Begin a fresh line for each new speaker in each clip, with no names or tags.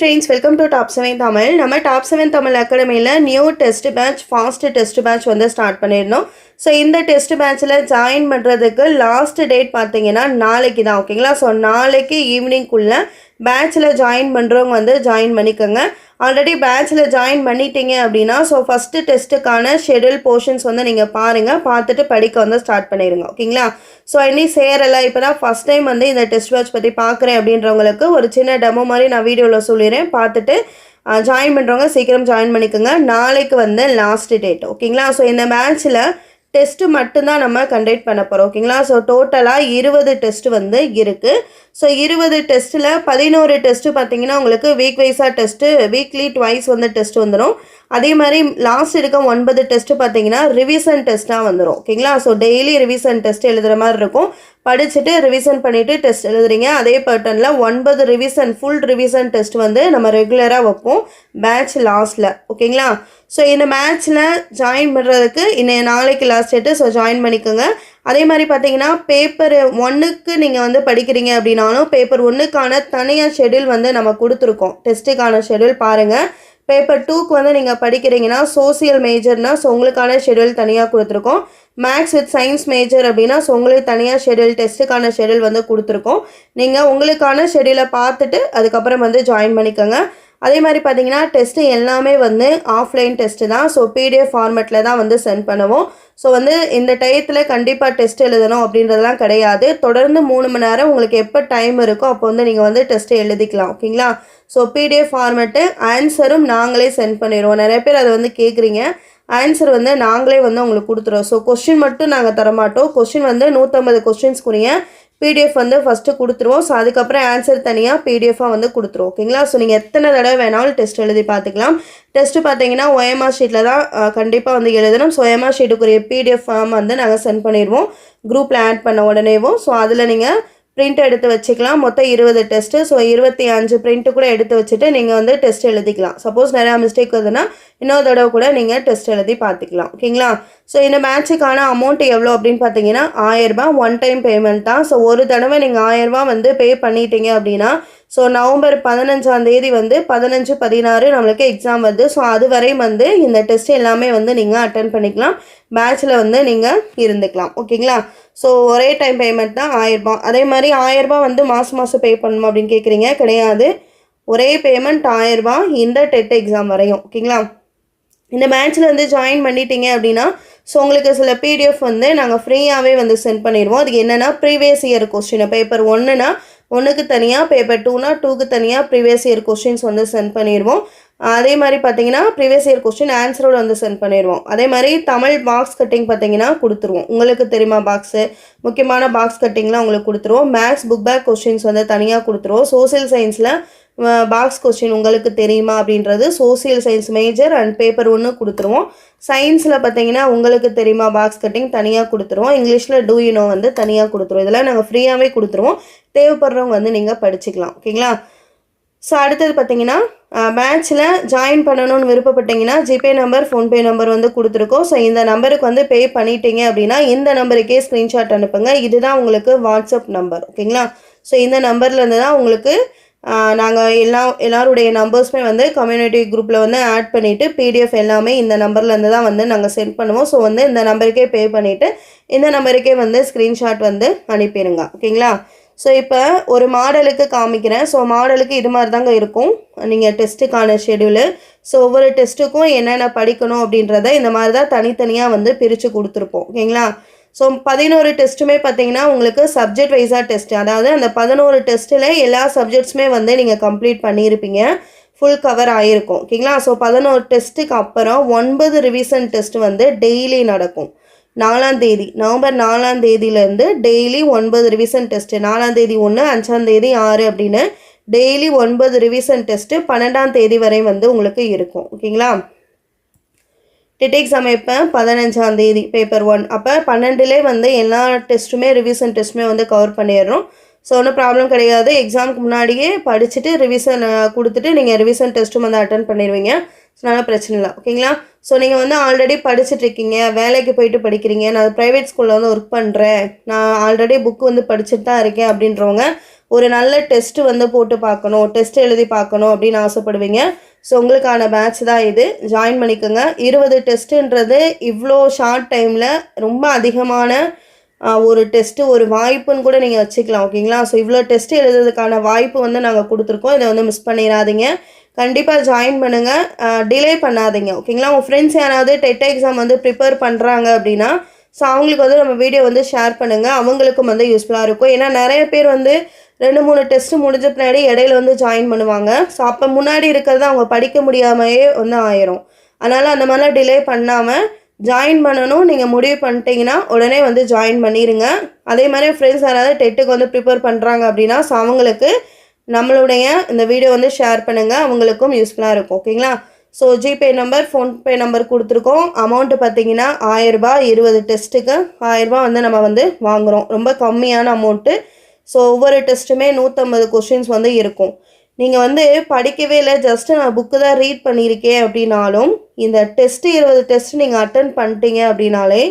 Friends welcome to top seven Tamil நம்ம top seven Tamil அகாடமியில் new test batch fast test batch வந்து start பண்ணியிருந்தோம் so இந்த test பேட்ச்சில் ஜாயின் பண்ணுறதுக்கு லாஸ்ட் டேட் பார்த்தீங்கன்னா நாளைக்கு தான் ஓகேங்களா ஸோ நாளைக்கு ஈவினிங்குள்ளே பேட்ச்சில் ஜாயின் பண்ணுறவங்க வந்து ஜாயின் பண்ணிக்கோங்க. ஆல்ரெடி பேட்ச்சில் ஜாயின் பண்ணிட்டீங்க அப்படின்னா ஸோ ஃபஸ்ட்டு டெஸ்ட்டுக்கான ஷெடியூல் போர்ஷன்ஸ் வந்து நீங்கள் பாருங்கள் பார்த்துட்டு படிக்க வந்து ஸ்டார்ட் பண்ணிடுங்க ஓகேங்களா ஸோ இனி சேரலை. இப்போ தான் ஃபஸ்ட் டைம் வந்து இந்த டெஸ்ட் பேட்ச் பற்றி பார்க்குறேன் அப்படின்றவங்களுக்கு ஒரு சின்ன டெமோ மாதிரி நான் வீடியோவில் சொல்லிடுறேன். பார்த்துட்டு ஜாயின் பண்ணுறவங்க சீக்கிரம் ஜாயின் பண்ணிக்கோங்க. நாளைக்கு வந்து லாஸ்ட் டேட் ஓகேங்களா ஸோ இந்த மேட்ச்சில் டெஸ்ட்டு மட்டும்தான் நம்ம கண்டக்ட் பண்ண போகிறோம் ஓகேங்களா ஸோ டோட்டலாக இருபது டெஸ்ட்டு வந்து இருக்குது ஸோ இருபது டெஸ்ட்டில் பதினோரு டெஸ்ட்டு பார்த்தீங்கன்னா உங்களுக்கு வீக் வைஸாக டெஸ்ட்டு வீக்லி ட்வைஸ் வந்து டெஸ்ட் வந்துடும் அதே மாதிரி லாஸ்ட் இருக்க ஒன்பது டெஸ்ட்டு பார்த்தீங்கன்னா ரிவிசன் டெஸ்ட்டாக வந்துடும் ஓகேங்களா? ஸோ டெய்லி ரிவிசன் டெஸ்ட் எழுதுகிற மாதிரி இருக்கும். படிச்சுட்டு ரிவிசன் பண்ணிவிட்டு டெஸ்ட் எழுதுறீங்க. அதே பேட்டர்னில் ஒன்பது ரிவிசன் ஃபுல் ரிவிசன் டெஸ்ட் வந்து நம்ம ரெகுலராக வைப்போம். பேட்ச் லாஸ்ட்டில் ஓகேங்களா? ஸோ இந்த மேட்ச்சில் ஜாயின் பண்ணுறதுக்கு இன்னைய நாளைக்கு லாஸ்ட் டேட்டு ஸோ ஜாயின் பண்ணிக்கோங்க. அதே மாதிரி பார்த்தீங்கன்னா பேப்பர் ஒன்றுக்கு நீங்கள் வந்து படிக்கிறீங்க அப்படின்னாலும் பேப்பர் ஒன்றுக்கான தனியாக ஷெடியூல் வந்து நம்ம கொடுத்துருக்கோம். டெஸ்ட்டுக்கான ஷெடியூல் பாருங்கள் பேப்பர் டூக்கு வந்து நீங்கள் படிக்கிறீங்கன்னா சோசியல் மேஜர்னா ஸோ உங்களுக்கான ஷெடியூல் தனியாக கொடுத்துருக்கோம். மேக்ஸ் வித் சயின்ஸ் மேஜர் அப்படின்னா ஸோ உங்களுக்கு தனியாக ஷெடியூல் டெஸ்ட்டுக்கான ஷெடியூல் வந்து கொடுத்துருக்கோம். நீங்கள் உங்களுக்கான ஷெடியூலை பார்த்துட்டு அதுக்கப்புறம் வந்து ஜாயின் பண்ணிக்கோங்க. அதே மாதிரி பார்த்தீங்கன்னா டெஸ்ட்டு எல்லாமே வந்து ஆஃப்லைன் டெஸ்ட்டு தான். ஸோ பிடிஎஃப் ஃபார்மேட்டில் தான் வந்து சென்ட் பண்ணுவோம். ஸோ வந்து இந்த டயத்தில் கண்டிப்பாக டெஸ்ட் எழுதணும் அப்படின்றதெல்லாம் கிடையாது. தொடர்ந்து மூணு மணி நேரம் உங்களுக்கு எப்போ டைம் இருக்கோ அப்போ வந்து நீங்கள் வந்து டெஸ்ட்டு எழுதிக்கலாம். ஓகேங்களா ஸோ பிடிஎஃப் ஃபார்மேட்டு ஆன்சரும் நாங்களே சென்ட் பண்ணிடுவோம். நிறைய பேர் அதை வந்து கேட்குறீங்க ஆன்சர் வந்து நாங்களே வந்து உங்களுக்கு கொடுத்துருவோம். ஸோ கொஸ்டின் மட்டும் நாங்கள் தரமாட்டோம். கொஸ்டின் வந்து நூற்றம்பது கொஸ்டின்ஸ்க்குரிய பிடிஎஃப் வந்து ஃபஸ்ட்டு கொடுத்துருவோம். ஸோ அதுக்கப்புறம் ஆன்சர் தனியாக பிடிஎஃபாக வந்து கொடுத்துருவோம். ஓகேங்களா ஸோ நீங்கள் எத்தனை தடவை வேணாலும் டெஸ்ட் எழுதி பார்த்துக்கலாம் டெஸ்ட்டு பார்த்தீங்கன்னா ஒயமா ஷீட்டில் தான் கண்டிப்பாக வந்து எழுதணும். ஸோ ஒயமா ஷீட்டுக்குரிய பிடிஎஃப் ஃபார்ம் வந்து நாங்கள் சென்ட் பண்ணிடுவோம். குரூப்பில் ஆட் பண்ண உடனேவும். ஸோ அதில் நீங்கள் பிரிண்ட் எடுத்து வச்சுக்கலாம். மொத்தம் இருபது டெஸ்ட்டு ஸோ இருபத்தி அஞ்சு பிரிண்ட்டு கூட எடுத்து வச்சுட்டு நீங்கள் வந்து டெஸ்ட் எழுதிக்கலாம். சப்போஸ் நிறையா மிஸ்டேக் வருதுன்னா இன்னொரு தடவை கூட நீங்கள் டெஸ்ட் எழுதி பார்த்துக்கலாம். ஓகேங்களா ஸோ இந்த மேட்ச்சுக்கான அமௌண்ட் எவ்வளோ அப்படின்னு பார்த்தீங்கன்னா ஆயிரரூபா ஒன் டைம் பேமெண்ட் தான். ஸோ ஒரு தடவை நீங்கள் ஆயிரரூபா வந்து பே பண்ணிட்டீங்க அப்படின்னா ஸோ நவம்பர் பதினஞ்சாம் தேதி வந்து பதினஞ்சு பதினாறு நம்மளுக்கு எக்ஸாம் வருது. ஸோ அது வரையும் வந்து இந்த டெஸ்ட் எல்லாமே வந்து நீங்கள் அட்டன் பண்ணிக்கலாம். பேட்சில் வந்து நீங்கள் இருந்துக்கலாம். ஓகேங்களா? ஸோ ஒரே டைம் பேமெண்ட் தான் ஆயிரரூபா அதே மாதிரி ஆயிரரூபா வந்து மாதம் மாதம் பே பண்ணணும் அப்படின்னு கேட்குறீங்க கிடையாது. ஒரே பேமெண்ட் ஆயிரரூபா இந்த டெட் எக்ஸாம் வரையும். ஓகேங்களா? இந்த மேட்ச்சில் வந்து ஜாயின் பண்ணிட்டீங்க அப்படின்னா ஸோ உங்களுக்கு சில பிடிஎஃப் வந்து நாங்கள் ஃப்ரீயாகவே வந்து சென்ட் பண்ணிடுவோம். அதுக்கு என்னென்னா ப்ரீவியஸ் இயர் கொஸ்டின் பேப்பர் ஒன்றுனா ஒன்றுக்கு தனியாக பேப்பர் டூனா டூக்கு தனியாக ப்ரீவியஸ் இயர் கொஸ்டின்ஸ் வந்து சென்ட் பண்ணிடுவோம் அதே மாதிரி பார்த்தீங்கன்னா ப்ரீவியஸ் இயர் கொஸ்டின் ஆன்சரோடு வந்து சென்ட் பண்ணிடுவோம் அதே மாதிரி தமிழ் பாக்ஸ் கட்டிங் பார்த்தீங்கன்னா கொடுத்துருவோம். உங்களுக்கு தெரியுமா பாக்ஸு முக்கியமான பாக்ஸ் கட்டிங்லாம் உங்களுக்கு கொடுத்துருவோம். மேக்ஸ் புக் பேக் கொஸ்டின்ஸ் வந்து தனியாக கொடுத்துருவோம். சோசியல் சயின்ஸில் பாக்ஸ் கொஸ்டின் உங்களுக்கு தெரியுமா அப்படின்றது social science major and paper ஒன்று கொடுத்துருவோம். சயின்ஸில் பார்த்தீங்கன்னா உங்களுக்கு தெரியுமா பாக்ஸ் கட்டிங் தனியாக கொடுத்துருவோம். இங்கிலீஷில் டூ யூனோ வந்து தனியாக கொடுத்துருவோம். இதெல்லாம் நாங்கள் ஃப்ரீயாகவே கொடுத்துருவோம். தேவைப்படுறவங்க வந்து நீங்கள் படிச்சுக்கலாம். ஓகேங்களா ஸோ அடுத்தது பார்த்தீங்கன்னா மேட்ச்சில் ஜாயின் பண்ணணும்னு விருப்பப்பட்டீங்கன்னா ஜிபே நம்பர் ஃபோன்பே நம்பர் வந்து கொடுத்துருக்கோம். ஸோ இந்த நம்பருக்கு வந்து பே பண்ணிட்டீங்க அப்படின்னா இந்த நம்பருக்கே ஸ்க்ரீன்ஷாட் அனுப்புங்க. இதுதான் உங்களுக்கு வாட்ஸ்அப் நம்பர் ஓகேங்களா ஸோ இந்த நம்பர்லேருந்து தான் உங்களுக்கு நாங்கள் எல்லா எல்லாருடைய நம்பர்ஸுமே வந்து கம்யூனிட்டி குரூப்பில் வந்து ஆட் பண்ணிவிட்டு பிடிஎஃப் எல்லாமே இந்த நம்பர்லேருந்து தான் வந்து நாங்கள் சென்ட் பண்ணுவோம். ஸோ வந்து இந்த நம்பருக்கே பே பண்ணிவிட்டு இந்த நம்பருக்கே வந்து ஸ்க்ரீன்ஷாட் வந்து அனுப்பிடுங்க. ஓகேங்களா? ஸோ இப்போ ஒரு மாடலுக்கு காமிக்கிறேன். ஸோ மாடலுக்கு இது மாதிரி தாங்க இருக்கும். நீங்கள் டெஸ்ட்டுக்கான ஷெடியூலு ஸோ ஒவ்வொரு டெஸ்ட்டுக்கும் என்னென்ன படிக்கணும் அப்படின்றத இந்த மாதிரி தான் தனித்தனியாக வந்து பிரித்து கொடுத்துருப்போம். ஓகேங்களா? ஸோ பதினோரு டெஸ்ட்டுமே பார்த்தீங்கன்னா உங்களுக்கு சப்ஜெக்ட் வைஸாக டெஸ்ட் அதாவது அந்த பதினோரு டெஸ்ட்டில் எல்லா சப்ஜெக்ட்ஸுமே வந்து நீங்கள் கம்ப்ளீட் பண்ணியிருப்பீங்க. ஃபுல் கவர் ஆகிருக்கும் ஓகேங்களா? ஸோ பதினோரு டெஸ்ட்டுக்கு அப்புறம் ஒன்பது ரிவிஷன் டெஸ்ட் வந்து டெய்லி நடக்கும். நாலாம் தேதி. நவம்பர் நாலாம் தேதியிலேருந்து டெய்லி ஒன்பது ரிவிஷன் டெஸ்ட்டு நாலாம் தேதி ஒன்று அஞ்சாம் தேதி ஆறு அப்படின்னு டெய்லி ஒன்பது ரிவிஷன் டெஸ்ட்டு பன்னெண்டாம் தேதி வரை வந்து உங்களுக்கு இருக்கும். ஓகேங்களா? டெட் எக்ஸாம் எப்போ பதினஞ்சாம் தேதி பேப்பர் ஒன் அப்போ பன்னெண்டுலே வந்து எல்லா டெஸ்ட்டுமே ரிவிஷன் டெஸ்ட்டுமே வந்து கவர் பண்ணிடுறோம். ஸோ ஒன்றும் ப்ராப்ளம் கிடையாது. எக்ஸாமுக்கு முன்னாடியே படிச்சுட்டு ரிவிஷன் கொடுத்துட்டு நீங்கள் ரிவிஷன் டெஸ்ட்டும் வந்து அட்டன் பண்ணிடுவீங்க. ஸோ அதனால் பிரச்சனை இல்லை. ஓகேங்களா ஸோ நீங்கள் வந்து ஆல்ரெடி படிச்சுட்டு இருக்கீங்க. வேலைக்கு போயிட்டு படிக்கிறீங்க. நான் ப்ரைவேட் ஸ்கூலில் வந்து ஒர்க் பண்ணுறேன் நான் ஆல்ரெடி புக் வந்து படிச்சுட்டு தான் இருக்கேன் அப்படின்றவங்க ஒரு நல்ல டெஸ்ட்டு வந்து போட்டு பார்க்கணும் டெஸ்ட் எழுதி பார்க்கணும் அப்படின்னு ஆசைப்படுவீங்க. ஸோ உங்களுக்கான பேட்ச் தான் இது. ஜாயின் பண்ணிக்கோங்க. இருபது டெஸ்ட்டுன்றது இவ்வளோ ஷார்ட் டைமில் ரொம்ப அதிகமான ஒரு டெஸ்ட்டு ஒரு வாய்ப்புன்னு கூட நீங்கள் வச்சுக்கலாம் ஓகேங்களா ஸோ இவ்வளோ டெஸ்ட் எழுதுறதுக்கான வாய்ப்பு வந்து நாங்கள் கொடுத்துருக்கோம். இதை வந்து மிஸ் பண்ணிடாதீங்க. கண்டிப்பாக ஜாயின் பண்ணுங்கள் டிலே பண்ணாதீங்க ஓகேங்களா உங்கள் ஃப்ரெண்ட்ஸ் யாராவது டெட் எக்ஸாம் வந்து ப்ரிப்பேர் பண்ணுறாங்க அப்படின்னா ஸோ அவங்களுக்கு வந்து நம்ம வீடியோ வந்து ஷேர் பண்ணுங்கள் அவங்களுக்கும் வந்து யூஸ்ஃபுல்லாக இருக்கும். ஏன்னா நிறைய பேர் வந்து ரெண்டு மூணு டெஸ்ட் முடிஞ்ச பின்னாடி இடையில வந்து ஜாயின் பண்ணுவாங்க. ஸோ அப்போ முன்னாடி இருக்கிறது அவங்க படிக்க முடியாமையே வந்து ஆயிரும். அதனால் அந்த மாதிரிலாம் டிலே பண்ணாமல் ஜாயின் பண்ணணும். நீங்கள் முடிவு பண்ணிட்டீங்கன்னா உடனே வந்து ஜாயின் பண்ணிடுங்க அதே மாதிரி ஃப்ரெண்ட்ஸ் யாராவது டெட்டுக்கு வந்து ப்ரிப்பேர் பண்ணுறாங்க அப்படின்னா ஸோ அவங்களுக்கு நம்மளுடைய இந்த வீடியோ வந்து ஷேர் பண்ணுங்கள் அவங்களுக்கும் யூஸ்ஃபுல்லாக இருக்கும். ஓகேங்களா so GPay number PhonePe number கொடுத்துருக்கோம். அமௌண்ட்டு பார்த்தீங்கன்னா ஆயிரரூபா இருபது டெஸ்ட்டுக்கு ஆயிரரூபா வந்து நம்ம வந்து வாங்குகிறோம் ரொம்ப கம்மியான அமௌண்ட்டு ஸோ ஒவ்வொரு டெஸ்ட்டுமே நூற்றம்பது கொஷின்ஸ் வந்து இருக்கும். நீங்கள் வந்து படிக்கவே இல்லை ஜஸ்ட்டு நான் புக்கு தான் ரீட் பண்ணியிருக்கேன் அப்படின்னாலும் இந்த டெஸ்ட்டு இருபது டெஸ்ட் நீங்கள் அட்டன் பண்ணிட்டீங்க அப்படின்னாலே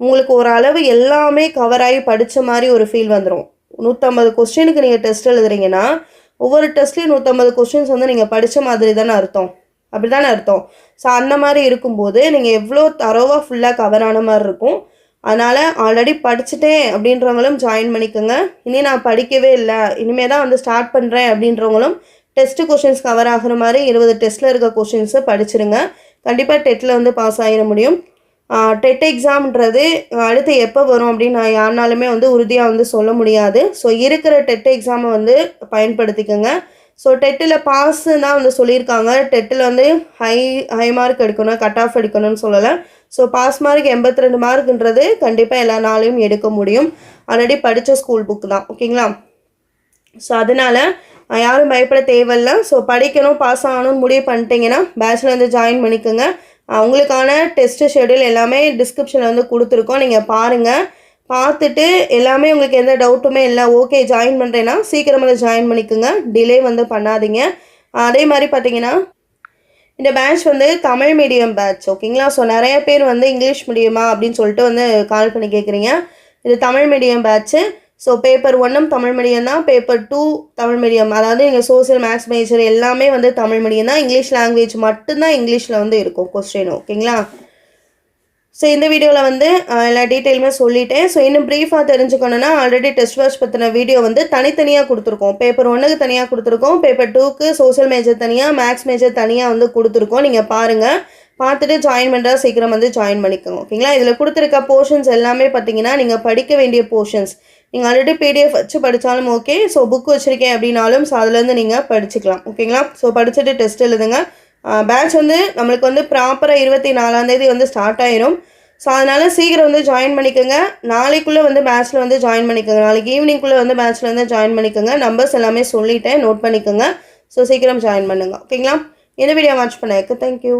உங்களுக்கு ஒரு அளவு எல்லாமே கவர் ஆகி படித்த மாதிரி ஒரு ஃபீல் வந்துடும் நூற்றம்பது கொஸ்டினுக்கு நீங்கள் டெஸ்ட் எழுதுறீங்கன்னா ஒவ்வொரு டெஸ்ட்லேயும் நூற்றம்பது கொஸ்டின்ஸ் வந்து நீங்கள் படித்த மாதிரி தானே அர்த்தம். அப்படி தானே அர்த்தம். ஸோ அந்த மாதிரி இருக்கும்போது நீங்கள் எவ்வளோ தரோவாக ஃபுல்லாக கவர் ஆன மாதிரி இருக்கும். அதனால் ஆல்ரெடி படிச்சுட்டேன் அப்படின்றவங்களும் ஜாயின் பண்ணிக்கோங்க. இனி நான் படிக்கவே இல்லை. இனிமேல் தான் வந்து ஸ்டார்ட் பண்ணுறேன் அப்படின்றவங்களும் டெஸ்ட்டு கொஷின்ஸ் கவர் ஆகுற மாதிரி இருபது டெஸ்ட்டில் இருக்க கொஷின்ஸை படிச்சிருங்க. கண்டிப்பாக டெட்டில் வந்து பாஸ் ஆகிட முடியும். டெட் எக்ஸாம்ன்றது அடுத்து எப்போ வரும் அப்படின்னு நான் யாருனாலுமே வந்து உறுதியாக வந்து சொல்ல முடியாது. ஸோ இருக்கிற டெட் எக்ஸாமை வந்து பயன்படுத்திக்கோங்க. ஸோ டெட்டில் பாஸ்ன்னு தான் வந்து சொல்லியிருக்காங்க. டெட்டில் வந்து ஹை ஹை மார்க் எடுக்கணும் கட் ஆஃப் எடுக்கணும்னு சொல்லலை. ஸோ பாஸ் மார்க் எண்பத்தி ரெண்டு மார்க்ன்றது கண்டிப்பாக எல்லா நாளையும் எடுக்க முடியும். ஆல்ரெடி படித்த ஸ்கூல் புக் தான். ஓகேங்களா ஸோ அதனால் யாரும் பயப்பட தேவையில்ல. ஸோ படிக்கணும் பாஸ் ஆகணும்னு முடிவு பண்ணிட்டீங்கன்னா பேச்சில் வந்து ஜாயின் பண்ணிக்கோங்க. அவங்களுக்கான டெஸ்ட்டு டெஸ்ட் ஷெடியூல் எல்லாமே டிஸ்கிரிப்ஷனில் வந்து கொடுத்துருக்கோம். நீங்கள் பாருங்கள் பார்த்துட்டு எல்லாமே உங்களுக்கு எந்த டவுட்டுமே இல்லை ஓகே ஜாயின் பண்ணுறேன்னா சீக்கிரமாக ஜாயின் பண்ணிக்கோங்க. டிலே வந்து பண்ணாதீங்க. அதே மாதிரி பார்த்தீங்கன்னா இந்த பேட்ச் வந்து தமிழ் மீடியம் பேட்ச் ஓகேங்களா ஸோ நிறைய பேர் வந்து இங்கிலீஷ் மீடியமா அப்படின்னு சொல்லிட்டு வந்து கால் பண்ணி கேட்குறீங்க இது Tamil medium batch so paper ஒன்றும் தமிழ் மீடியம் தான் பேப்பர் டூ தமிழ் மீடியம் அதாவது நீங்கள் சோசியல் மேக்ஸ் மேஜர் எல்லாமே வந்து தமிழ் மீடியம் தான். இங்கிலீஷ் லாங்குவேஜ் மட்டும்தான் இங்கிலீஷில் வந்து இருக்கும் கொஸ்டின் ஓகேங்களா ஸோ இந்த வீடியோவில் வந்து எல்லா டீட்டெயிலுமே சொல்லிட்டேன். ஸோ இன்னும் ப்ரீஃபாக தெரிஞ்சுக்கணுன்னா ஆல்ரெடி டெஸ்ட் வாட்ச் பற்றின வீடியோ வந்து தனித்தனியாக கொடுத்துருக்கோம். பேப்பர் ஒன்றுக்கு தனியாக கொடுத்துருக்கோம். பேப்பர் டூக்கு சோஷியல் மேஜர் தனியாக மேக்ஸ் மேஜர் தனியாக வந்து கொடுத்துருக்கோம். நீங்கள் பாருங்கள் பார்த்துட்டு ஜாயின் பண்ணுறா சீக்கிரம் வந்து ஜாயின் பண்ணிக்கோங்க. ஓகேங்களா இதில் கொடுத்துருக்க போர்ஷன்ஸ் எல்லாமே பார்த்தீங்கன்னா நீங்கள் படிக்க வேண்டிய போர்ஷன்ஸ் நீங்கள் ஆல்ரெடி பிடிஎஃப் வச்சு படித்தாலும் ஓகே ஸோ புக் வச்சுருக்கேன் அப்படின்னாலும் ஸோ அதுலேருந்து நீங்கள் படிச்சுக்கலாம். ஓகேங்களா ஸோ படிச்சுட்டு டெஸ்ட் எழுதுங்க. பேட்ச் வந்து நம்மளுக்கு வந்து ப்ராப்பராக இருபத்தி நாலாந்தேதி வந்து ஸ்டார்ட் ஆயிரும். ஸோ அதனால் சீக்கிரம் வந்து ஜாயின் பண்ணிக்கோங்க. நாளைக்குள்ளே வந்து பேட்ச்சில் வந்து ஜாயின் பண்ணிக்கோங்க. நாளைக்கு ஈவினிங்குள்ளே வந்து பேட்ச்சில் வந்து ஜாயின் பண்ணிக்கோங்க. நம்பர்ஸ் எல்லாமே சொல்லிட்டேன். நோட் பண்ணிக்கோங்க. ஸோ சீக்கிரம் ஜாயின் பண்ணுங்கள் ஓகேங்களா இந்த வீடியோ வாட்ச் பண்ணதுக்கு தேங்க்யூ